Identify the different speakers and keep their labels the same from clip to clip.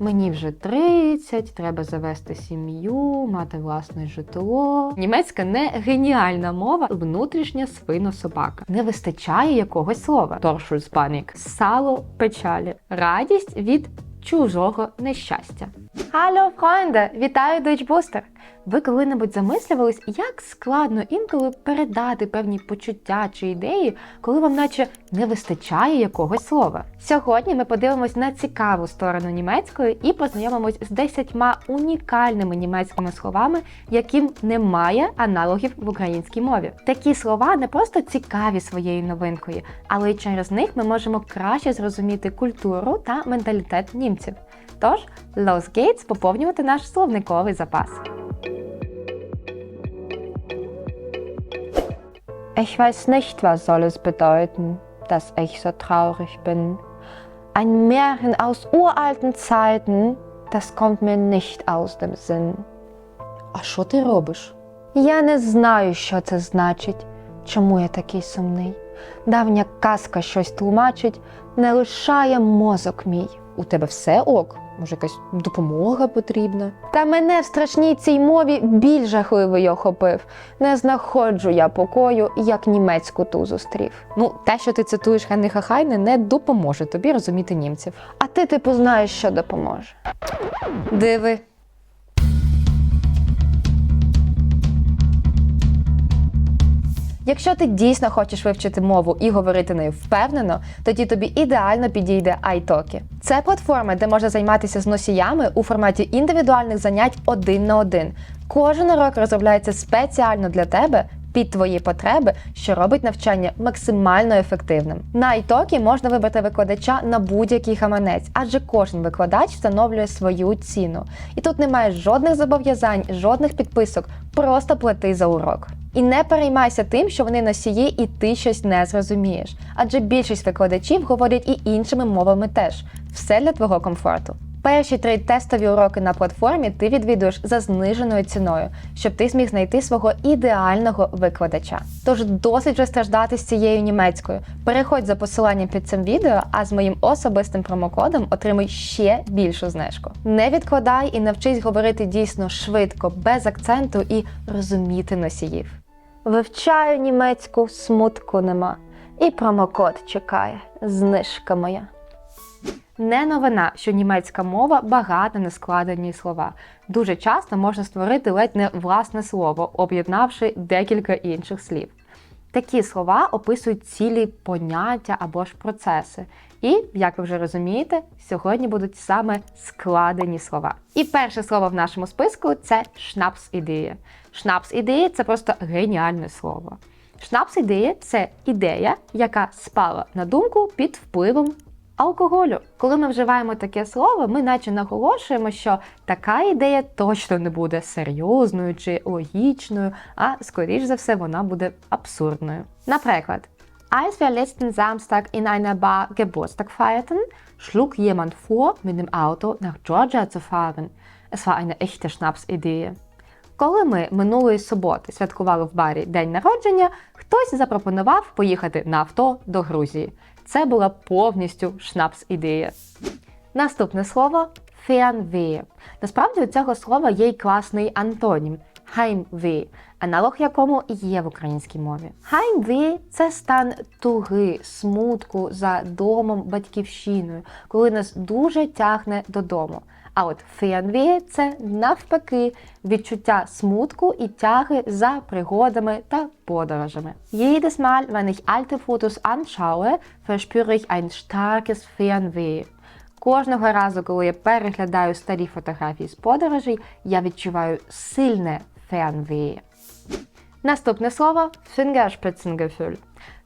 Speaker 1: Мені вже 30, треба завести сім'ю, мати власне житло. Німецька не геніальна мова, внутрішня свинособака. Не вистачає якогось слова. Торшульспанік. Сало печалі. Радість від чужого нещастя. Алло, фройнде! Вітаю Deutschbooster! Ви коли-небудь замислювались, як складно інколи передати певні почуття чи ідеї, коли вам наче не вистачає якогось слова? Сьогодні ми подивимось на цікаву сторону німецької і познайомимось з десятьма унікальними німецькими словами, яким немає аналогів в українській мові. Такі слова не просто цікаві своєю новинкою, але й через них ми можемо краще зрозуміти культуру та менталітет німців. Тож, Los Gates поповнювати наш словниковий запас.
Speaker 2: Ich weiß nicht, was soll es bedeuten, dass ich so traurig bin. Ein Märchen aus uralten Zeiten, das kommt mir nicht aus dem Sinn.
Speaker 1: А що ти робиш?
Speaker 2: Я не знаю, що це значить, чому я такий сумний. Давня казка щось тлумачить, не лишає мозок мій.
Speaker 1: У тебе все ок? Може, якась допомога потрібна?
Speaker 2: Та мене в страшній цій мові біль жахливий охопив. Не знаходжу я покою, як німецьку ту зустрів.
Speaker 1: Ну, те, що ти цитуєш Генріха Хайне, не допоможе тобі розуміти німців.
Speaker 2: А ти, типу, знаєш, що допоможе.
Speaker 1: Диви. Якщо ти дійсно хочеш вивчити мову і говорити нею впевнено, тоді тобі ідеально підійде iTalki. Це платформа, де можна займатися з носіями у форматі індивідуальних занять один на один. Кожен урок розробляється спеціально для тебе. Під твої потреби, що робить навчання максимально ефективним. На iTalki можна вибрати викладача на будь-який гаманець, адже кожен викладач встановлює свою ціну. І тут немає жодних зобов'язань, жодних підписок, просто плати за урок. І не переймайся тим, що вони носії і ти щось не зрозумієш. Адже більшість викладачів говорять і іншими мовами теж. Все для твого комфорту. Перші три тестові уроки на платформі ти відвідуєш за зниженою ціною, щоб ти зміг знайти свого ідеального викладача. Тож досить вже страждати з цією німецькою. Переходь за посиланням під цим відео, а з моїм особистим промокодом отримуй ще більшу знижку. Не відкладай і навчись говорити дійсно швидко, без акценту і розуміти носіїв.
Speaker 2: Вивчаю німецьку, смутку нема. І промокод чекає. Знижка моя.
Speaker 1: Не новина, що німецька мова багата на складені слова. Дуже часто можна створити ледь не власне слово, об'єднавши декілька інших слів. Такі слова описують цілі поняття або ж процеси. І, як ви вже розумієте, сьогодні будуть саме складені слова. І перше слово в нашому списку це шнапс-ідея. Шнапс-ідея це просто геніальне слово. Шнапс-ідея це ідея, яка спала на думку під впливом алкоголю. Коли ми вживаємо таке слово, ми наче наголошуємо, що така ідея точно не буде серйозною чи логічною, а скоріш за все вона буде абсурдною. Наприклад, Als wir letzten Samstag in einer Bar Geburtstag feierten, schlug jemand vor, mit dem Auto nach Georgia zu fahren. Es war eine echte Schnapsidee. Коли ми минулої суботи святкували в барі день народження, хтось запропонував поїхати на авто до Грузії. Це була повністю шнапс-ідея. Наступне слово феанве. Насправді у цього слова є й класний антонім хаймві, аналог якому і є в українській мові. Хаймві це стан туги, смутку за домом, батьківщиною, коли нас дуже тягне додому. А от феанве це навпаки відчуття смутку і тяги за пригодами та подорожами. Jedes Mal, wenn ich alte Fotos anschaue, verspüre ich ein starkes Fernweh. Кожного разу, коли я переглядаю старі фотографії з подорожей, я відчуваю сильне Fernweh. Наступне слово Fingerspitzengefühl.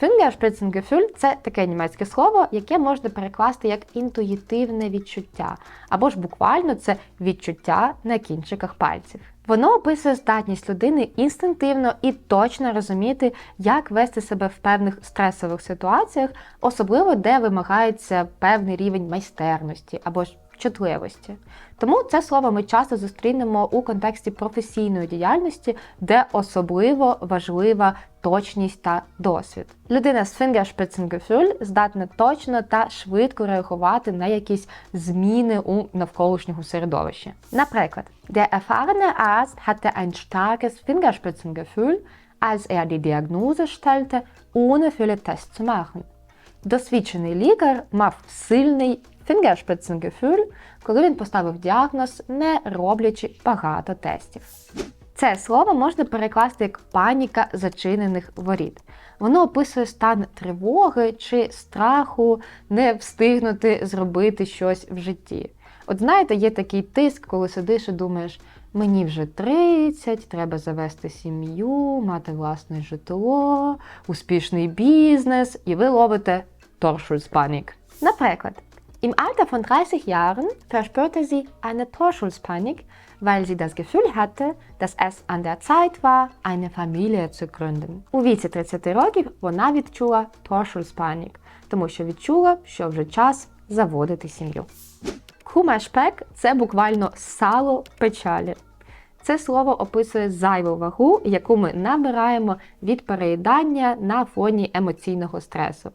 Speaker 1: Fingerspitzengefühl – це таке німецьке слово, яке можна перекласти як інтуїтивне відчуття, або ж буквально це відчуття на кінчиках пальців. Воно описує здатність людини інстинктивно і точно розуміти, як вести себе в певних стресових ситуаціях, особливо де вимагається певний рівень майстерності або ж чутливості. Тому це слово ми часто зустрінемо у контексті професійної діяльності, де особливо важлива точність та досвід. Людина з Fingerspitzengefühl здатна точно та швидко реагувати на якісь зміни у навколишнього середовищі. Наприклад, der erfahrene Arzt hatte ein starkes Fingerspitzengefühl, als er die Diagnose stellte, ohne viele Tests zu machen. Досвідчений лікар мав сильний Fingerspitzengefühl, коли він поставив діагноз, не роблячи багато тестів. Це слово можна перекласти як паніка зачинених воріт. Воно описує стан тривоги чи страху не встигнути зробити щось в житті. От знаєте, є такий тиск, коли сидиш і думаєш, мені вже 30, треба завести сім'ю, мати власне житло, успішний бізнес, і ви ловите Torschlusspanik. Наприклад, Im Alter von 30 Jahren verspürte sie eine Torschlusspanik, weil sie das Gefühl hatte, dass es an der Zeit war, eine Familie zu gründen. У віці 30 років вона відчула Torschlusspanik, тому що відчула, що вже час заводити сім'ю. Кумешпек це буквально сало печалі. Це слово описує зайву вагу, яку ми набираємо від переїдання на фоні емоційного стресу.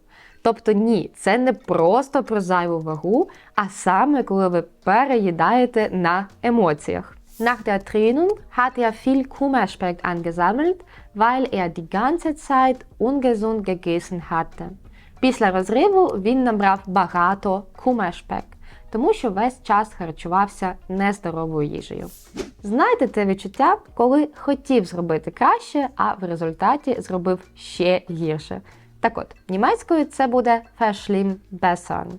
Speaker 1: Тобто ні, це не просто про зайву вагу, а саме коли ви переїдаєте на емоціях. Nach der Trennung hat er viel Kummerspeck angesammelt, weil er die ganze Zeit ungesund gegessen hatte. Після розриву він набрав багато кумешпек, тому що весь час харчувався нездоровою їжею. Знаєте те відчуття, коли хотів зробити краще, а в результаті зробив ще гірше. Так от, німецькою це буде verschlimm bessern.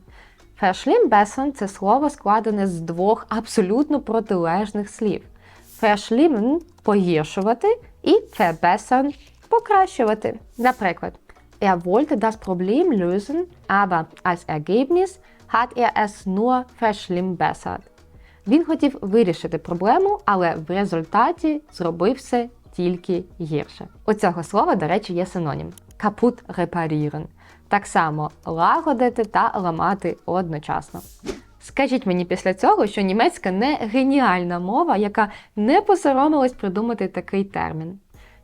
Speaker 1: Verschlimm bessern – це слово складене з двох абсолютно протилежних слів. Verschlimmen – погіршувати і verbessern – покращувати. Наприклад, er wollte das Problem lösen, aber als Ergebnis hat er es nur verschlimmbessert. Він хотів вирішити проблему, але в результаті зробив все тільки гірше. У цього слова, до речі, є синонім капут репарірен. Так само лагодити та ламати одночасно. Скажіть мені після цього, що німецька не геніальна мова, яка не посоромилась придумати такий термін.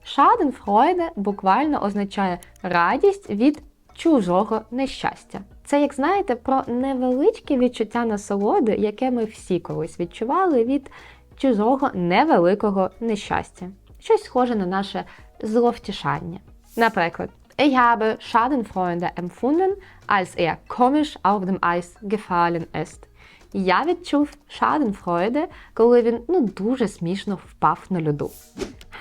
Speaker 1: Schadenfreude буквально означає радість від чужого нещастя. Це, як знаєте, про невеличке відчуття насолоди, яке ми всі колись відчували від чужого невеликого нещастя. Щось схоже на наше зловтішання. Наприклад, Ich habe Schadenfreude empfunden, als er komisch auf dem Eis gefallen ist. Я відчув Schadenfreude, коли він ну дуже смішно впав на льоду.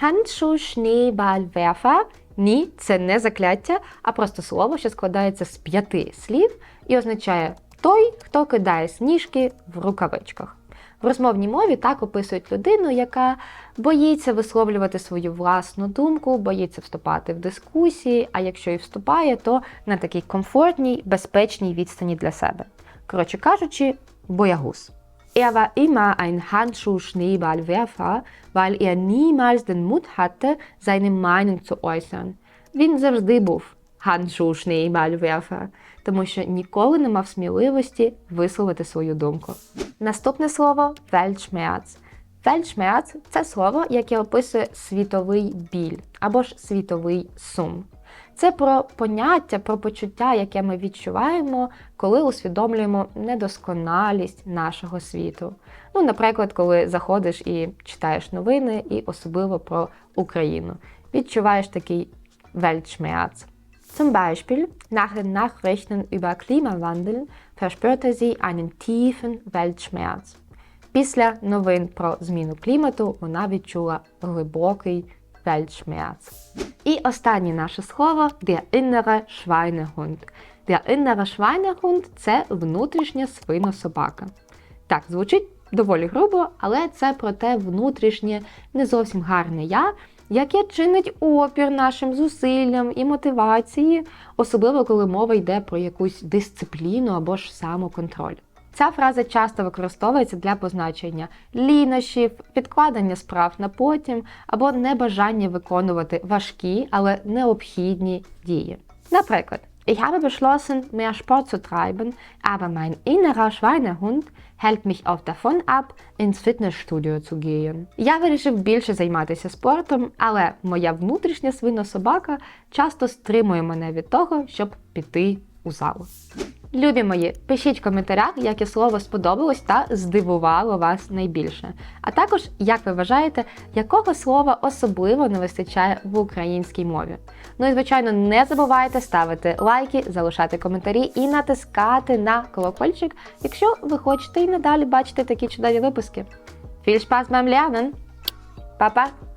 Speaker 1: Handschuh-Schneeballwerfer – ні, це не закляття, а просто слово, що складається з п'яти слів і означає той, хто кидає сніжки в рукавичках. В розмовній мові так описують людину, яка боїться висловлювати свою власну думку, боїться вступати в дискусії, а якщо і вступає, то на такій комфортній, безпечній відстані для себе. Коротше кажучи, боягуз. Er war ein Handschuh-Schneeballwerfer, weil er niemals den Mut hatte, seine Meinung zu äußern. Він завжди був Handschuh-Schneeballwerfer, тому що ніколи не мав сміливості висловити свою думку. Наступне слово Weltschmerz. Weltschmerz – це слово, яке описує світовий біль або ж світовий сум. Це про поняття, про почуття, яке ми відчуваємо, коли усвідомлюємо недосконалість нашого світу. Ну, наприклад, коли заходиш і читаєш новини, і особливо про Україну. Відчуваєш такий Weltschmerz. Zum Beispiel, nach den Nachrichten über Klimawandel verspürte sie einen tiefen Weltschmerz. Після новин про зміну клімату вона відчула глибокий Weltschmerz. І останнє наше слово der innere Schweinehund. Der innere Schweinehund – це внутрішня свинособака. Так, звучить доволі грубо, але це про те внутрішнє, не зовсім гарне я, яке чинить опір нашим зусиллям і мотивації, особливо коли мова йде про якусь дисципліну або ж самоконтроль. Ця фраза часто використовується для позначення лінощів, підкладення справ на потім або небажання виконувати важкі, але необхідні дії. Наприклад, Ich habe beschlossen, mehr Sport zu treiben, aber mein innerer Schweinehund hält mich oft davon ab, ins Fitnessstudio zu gehen. Я вирішив більше займатися спортом, але моя внутрішня свина собака часто стримує мене від того, щоб піти у зал. Любі мої, пишіть в коментарях, яке слово сподобалось та здивувало вас найбільше. А також, як ви вважаєте, якого слова особливо не вистачає в українській мові. Ну і звичайно, не забувайте ставити лайки, залишати коментарі і натискати на колокольчик, якщо ви хочете і надалі бачити такі чудові випуски. Viel Spaß beim! Па-па!